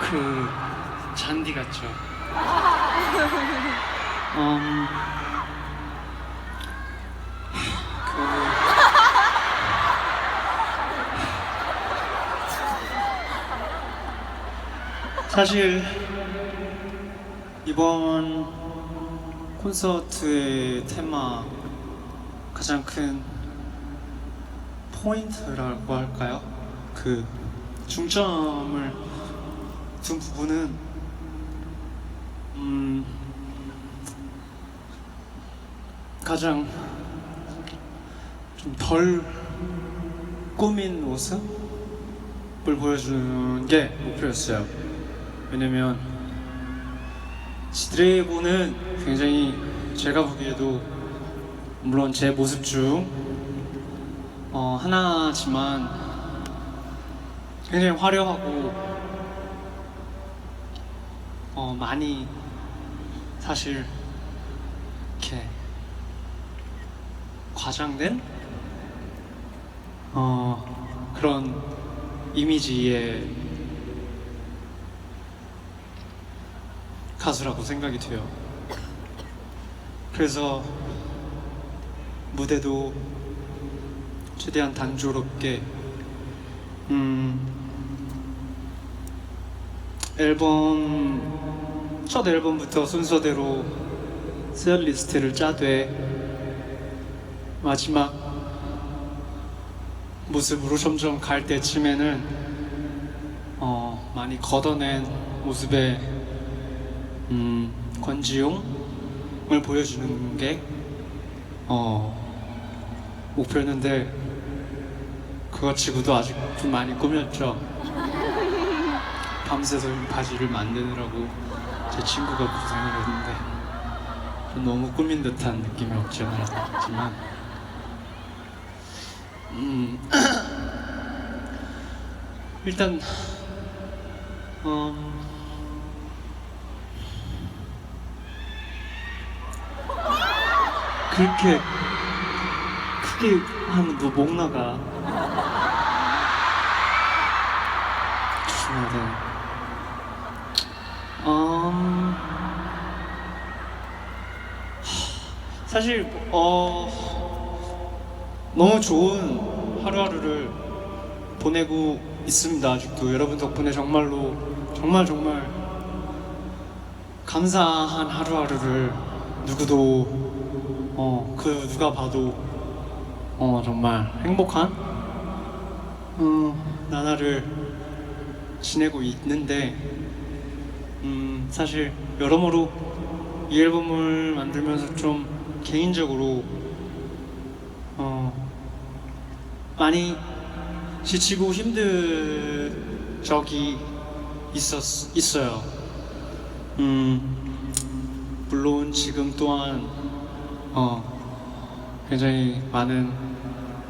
그 잔디 같죠. 음, 그 사실 이번 콘서트의 테마 가장 큰 포인트라고 할까요? 그 중점을 둔 부분은 음 가장 좀 덜 꾸민 모습을 보여주는 게 목표였어요. 왜냐면 지드래곤은 굉장히 제가 보기에도 물론 제 모습 중 어, 하나지만 굉장히 화려하고 어, 많이 사실 이렇게 과장된 어, 그런 이미지의 가수라고 생각이 돼요. 그래서 무대도 최대한 단조롭게 음 앨범 첫 앨범부터 순서대로 셋 리스트를 짜되 마지막 모습으로 점점 갈 때쯤에는 어 많이 걷어낸 모습의 음 권지용을 보여주는 게 어, 목표였는데 그거 치고도 아직 좀 많이 꾸몄죠. 밤새서 바지를 만드느라고 제 친구가 고생을 했는데 좀 너무 꾸민 듯한 느낌이 없지 않아 있지만 음, 일단 음, 그렇게 크게 하면 너목 나가. 조심해야 돼. 음, 사실 어 너무 좋은 하루하루를 보내고 있습니다. 아직도 여러분 덕분에 정말로 정말 정말 감사한 하루하루를 누구도 어, 그 누가 봐도 어, 정말 행복한 어, 나날을 지내고 있는데 음, 사실 여러모로 이 앨범을 만들면서 좀 개인적으로 어, 많이 지치고 힘든 적이 있었, 있어요. 음, 물론 지금 또한 어, 굉장히 많은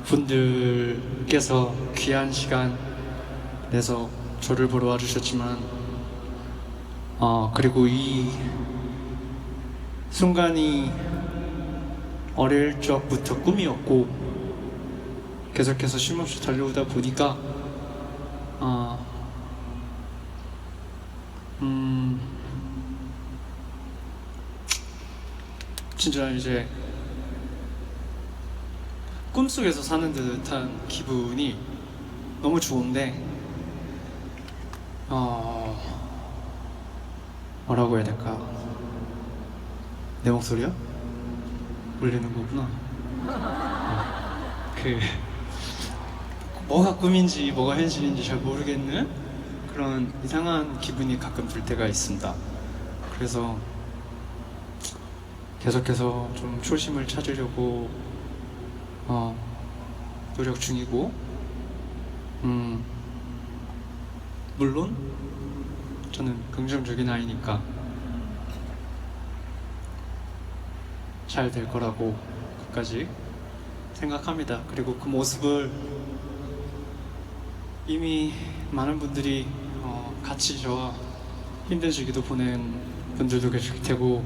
분들께서 귀한 시간 내서 저를 보러 와주셨지만, 어, 그리고 이 순간이 어릴 적부터 꿈이었고, 계속해서 쉼없이 달려오다 보니까, 어, 음, 진짜 이제 꿈속에서 사는 듯한 기분이 너무 좋은데 어 뭐라고 해야 될까? 내 목소리야 울리는 거구나. 어, 그 뭐가 꿈인지 뭐가 현실인지 잘 모르겠는 그런 이상한 기분이 가끔 들 때가 있습니다. 그래서 계속해서 좀 초심을 찾으려고 어, 노력 중이고, 음, 물론 저는 긍정적인 아이니까 잘 될 거라고 끝까지 생각합니다. 그리고 그 모습을 이미 많은 분들이 어, 같이 저와 힘든 시기도 보낸 분들도 계실 테고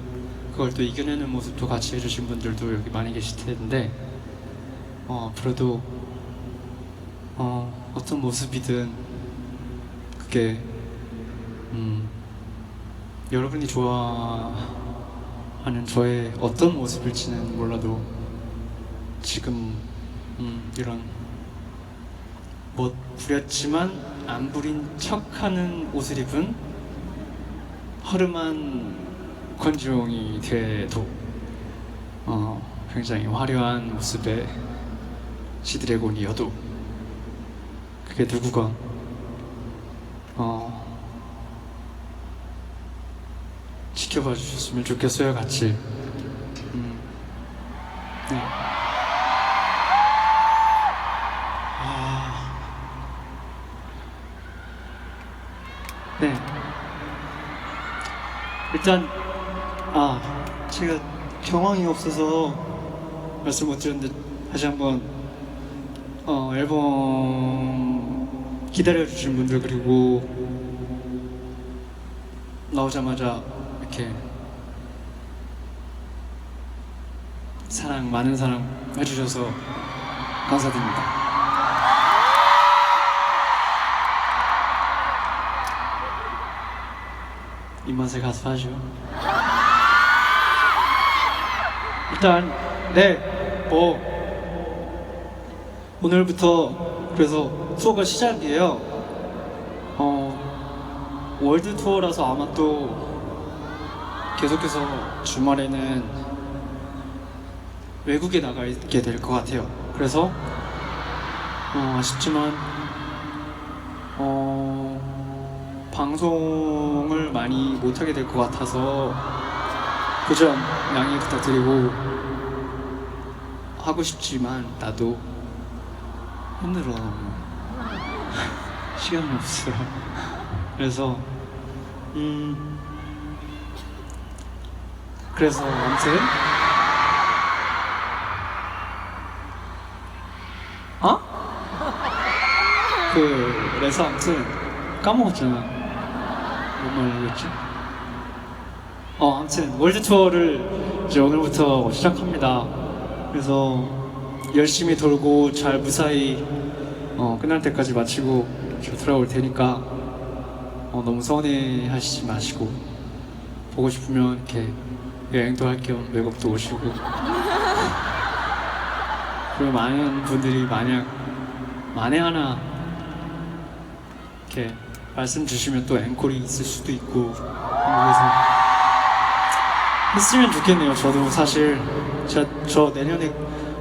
그걸 또 이겨내는 모습도 같이 해주신 분들도 여기 많이 계실 텐데 어, 앞으로도 어, 어떤 모습이든 그게 음, 여러분이 좋아 하는 저의 어떤 모습일지는 몰라도 지금 음, 이런 못 부렸지만 안 부린 척하는 옷을 입은 허름한 권지용이 돼도 어, 굉장히 화려한 모습의 시드래곤이어도 그게 누구건 어, 지켜봐 주셨으면 좋겠어요 같이. 음, 네. 아, 네. 일단 아 제가 경황이 없어서 말씀 못 드렸는데 다시 한번 어, 앨범 기다려 주신 분들 그리고 나오자마자 이렇게 사랑 많은 사랑 해주셔서 감사드립니다. 입맛에 가서 하죠. 일단 네, 뭐 오늘부터 그래서 투어가 시작이에요. 어 월드 투어라서 아마 또 계속해서 주말에는 외국에 나가 있게 될 것 같아요. 그래서 어, 아쉽지만 어, 방송을 많이 못하게 될 것 같아서 그 점 양해 부탁드리고 하고 싶지만 나도 힘들어 시간이 없어요. 그래서 음 그래서 아무튼 어? 그 그래서 아무튼 까먹었잖아. 뭔 말이었지? 어 아무튼 월드 투어를 이제 오늘부터 시작합니다. 그래서 열심히 돌고 잘 무사히 어, 끝날 때까지 마치고 저 돌아올 테니까 어, 너무 서운해 하시지 마시고 보고 싶으면 이렇게 여행도 할 겸 외국도 오시고 그리고 많은 분들이 만약 만에 하나 이렇게 말씀 주시면 또 앵콜이 있을 수도 있고 그래서 했으면 좋겠네요. 저도 사실 저, 저 내년에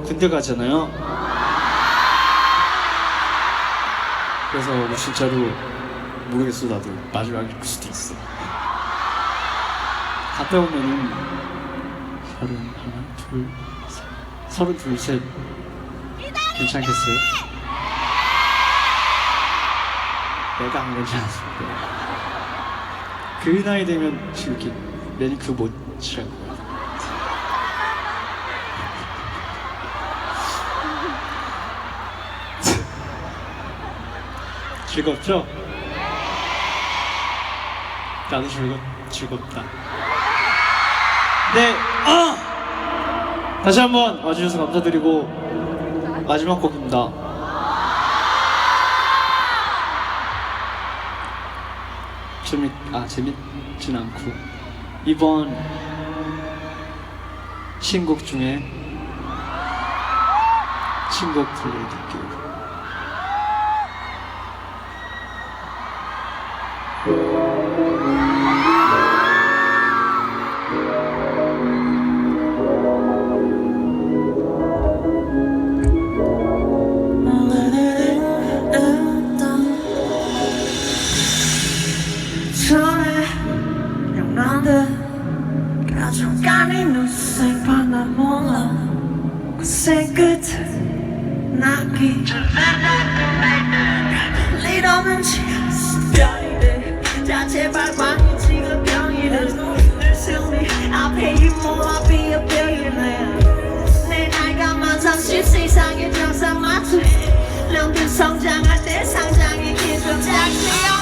군대 가잖아요. 그래서 뭐 진짜로 모르겠어 나도 마지막일 수도 있어. 갔다 오면은 서른 하나 둘 셋, 서른 둘 셋 괜찮겠어요? 내가 안 괜찮았을까? 그 나이 되면 지금 이렇게 매니큐 못 거야. 즐겁죠? 나도 즐겁, 즐겁다. 네, 아! 다시 한번 와주셔서 감사드리고 마지막 곡입니다. 재밌, 아 재밌진 않고 이번 신곡 중에 신곡 들려드릴게요. 영난들 가져가니 눈생 나 몰라. 그새 끝에 나기 리더는지 별이 돼자 제발 광이 지금 병이 돼늘 승리 앞에 이모 앞이 병이네. 내 나이가 만 30세 이상의 정상 맞지 령들 성장할 때 상장이 기준 작지영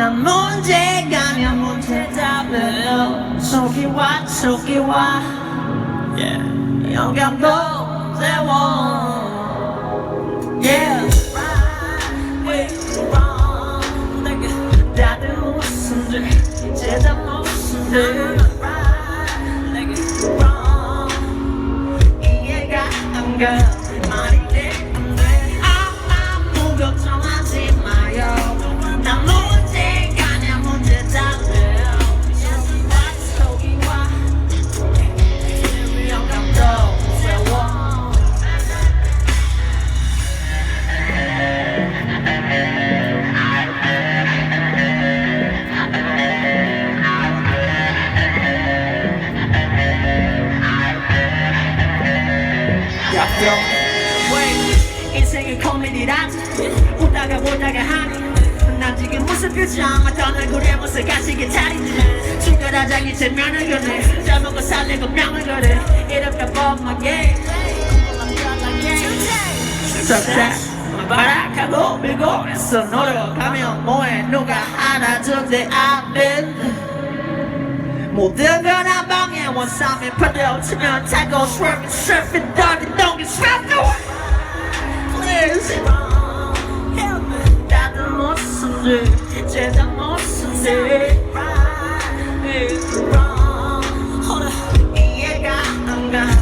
난 문제가면 문제다 별로 속이 와 속이 와. 영감도 세워. Yeah. right, wrong, 다들 무슨들 이제 다 무슨들 right, wrong, 이해가 안가. 왜 인생의 코미디라지 웃다가 보다가 하니? 난 지금 무슨 표정 어떤 얼굴에 무슨 가식이 차리지. 죽어라장이 체면을 거네 잘먹고 살리고 명을 이름과 법망에 Success 바락하고 밀고 애써 노력하면 뭐해? 누가 알아준대 아멘 모든 변한 방에 원삼에 파도 치면 타고 swerving surfing darting don't get swept away Please 다들 모습들 제작 모습들 이해가 안가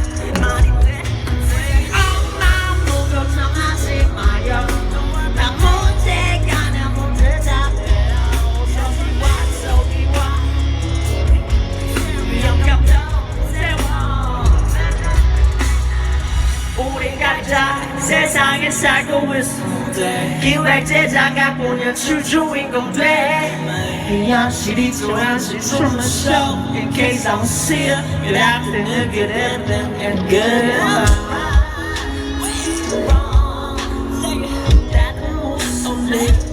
갖고는 주주인공 돼 현실이 또 현실 숨을 쉬어 In case I don't see it Good afternoon, good evening, and goodbye 다들 모습들 제자